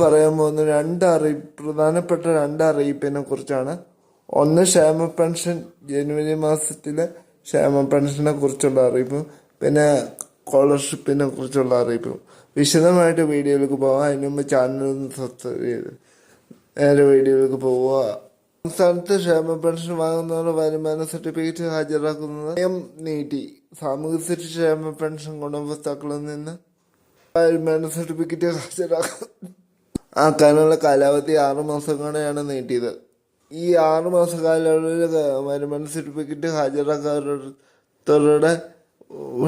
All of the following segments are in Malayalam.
പറയാൻ പോകുന്ന രണ്ട് അറിയിപ്പ് പ്രധാനപ്പെട്ട രണ്ട് അറിയിപ്പിനെ കുറിച്ചാണ്. ഒന്ന് ക്ഷേമ പെൻഷൻ ജനുവരി മാസത്തിലെ ക്ഷേമ പെൻഷനെ കുറിച്ചുള്ള അറിയിപ്പും പിന്നെ സ്കോളർഷിപ്പിനെ കുറിച്ചുള്ള അറിയിപ്പും. വിശദമായിട്ട് വീഡിയോയിലേക്ക് പോകാം അതിന് മുമ്പ് ചാനൽ ഒന്ന് സബ്സ്ക്രൈബ് ചെയ്ത് നേരെ വീഡിയോയിലേക്ക് പോവുക. സംസ്ഥാനത്ത് ക്ഷേമ പെൻഷൻ വാങ്ങുന്നവരുടെ വരുമാന സർട്ടിഫിക്കറ്റ് ഹാജരാക്കുന്നത് എം നീട്ടി. സാമൂഹ്യ ക്ഷേമ പെൻഷൻ ഗുണഭോക്താക്കളിൽ നിന്ന് വരുമാന സർട്ടിഫിക്കറ്റ് ഹാജരാക്കും ആക്കാനുള്ള കാലാവധി ആറു മാസം കൂടെയാണ് നീട്ടിയത്. ഈ ആറു മാസ കാലയളവിൽ വരുമാന സർട്ടിഫിക്കറ്റ് ഹാജരാക്കാത്തവരുടെ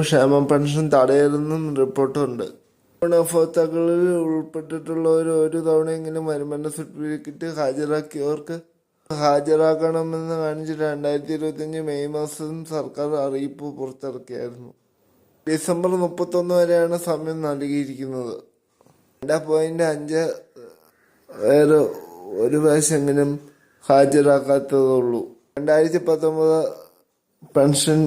ക്ഷേമ പെൻഷൻ തടയരുതെന്നും റിപ്പോർട്ടുണ്ട്. ഗുണഭോക്താക്കളിൽ ഉൾപ്പെട്ടിട്ടുള്ളവർ ഒരു തവണയെങ്കിലും വരുമാന സർട്ടിഫിക്കറ്റ് ഹാജരാക്കിയവർക്ക് ഹാജരാക്കണമെന്ന് കാണിച്ച് രണ്ടായിരത്തി ഇരുപത്തിയഞ്ച് മെയ് മാസം സർക്കാർ അറിയിപ്പ് പുറത്തിറക്കിയായിരുന്നു. ഡിസംബർ മുപ്പത്തൊന്ന് വരെയാണ് സമയം നൽകിയിരിക്കുന്നത്. രണ്ട് പോയിന്റ് അഞ്ച് വേറെ ഒരു പ്രാവശ്യമെങ്കിലും ഹാജരാക്കാത്തതുള്ളൂ രണ്ടായിരത്തി പത്തൊമ്പത് പെൻഷൻ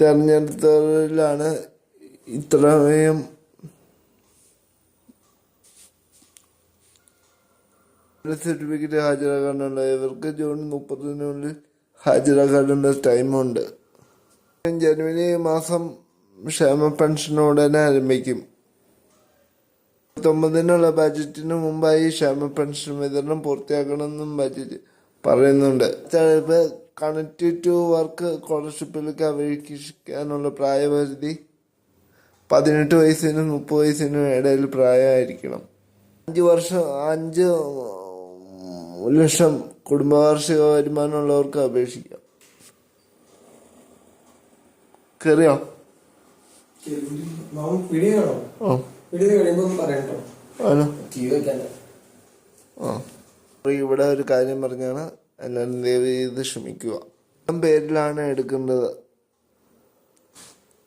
തെരഞ്ഞെടുത്തവരിലാണ് ഇത്രയും സർട്ടിഫിക്കറ്റ് ഹാജരാക്കാനുള്ള ഇവർക്ക് ജൂൺ മുപ്പതിനുള്ളിൽ ഹാജരാക്കാനുള്ള ടൈമുണ്ട്. ജനുവരി മാസം ക്ഷേമ പെൻഷൻ ഉടനെ ആരംഭിക്കും. പത്തൊമ്പതിനുള്ള ബജറ്റിന് മുമ്പായി ക്ഷേമ പെൻഷൻ വിതരണം പൂർത്തിയാക്കണമെന്നും ബജറ്റ് പറയുന്നുണ്ട്. കണക്ട് ടു വർക്ക് സ്കോളർഷിപ്പിലേക്ക് അപേക്ഷിക്കാനുള്ള പ്രായപരിധി പതിനെട്ട് വയസ്സിനും മുപ്പത് വയസ്സിനും ഇടയിൽ പ്രായമായിരിക്കണം. അഞ്ച് വർഷം അഞ്ച് ലക്ഷം കുടുംബവാർഷിക വരുമാനമുള്ളവർക്ക് അപേക്ഷിക്കാം. കയറിയോ വീഡിയോ കാണോ ആ. അപ്പോൾ ഇവിടെ ഒരു കാര്യം പറഞ്ഞാണ് എല്ലാവരും ദയവ് ചെയ്ത് ക്ഷമിക്കുക. പേരിലാണ് എടുക്കേണ്ടത്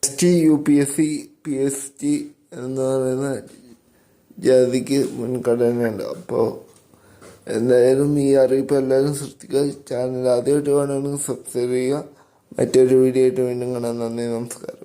S T U P S C P S T എന്ന് പറയുന്ന ജാതിക്ക് മുൻഗണനയുണ്ട് അപ്പോൾ എന്തായാലും ഈ അറിയിപ്പ് എല്ലാവരും ശ്രദ്ധിക്കുക. ചാനൽ ആദ്യമായിട്ട് വേണമെങ്കിൽ സബ്സ്ക്രൈബ് ചെയ്യുക. മറ്റൊരു വീഡിയോ ആയിട്ട് വീണ്ടും കാണാൻ നന്ദി നമസ്കാരം.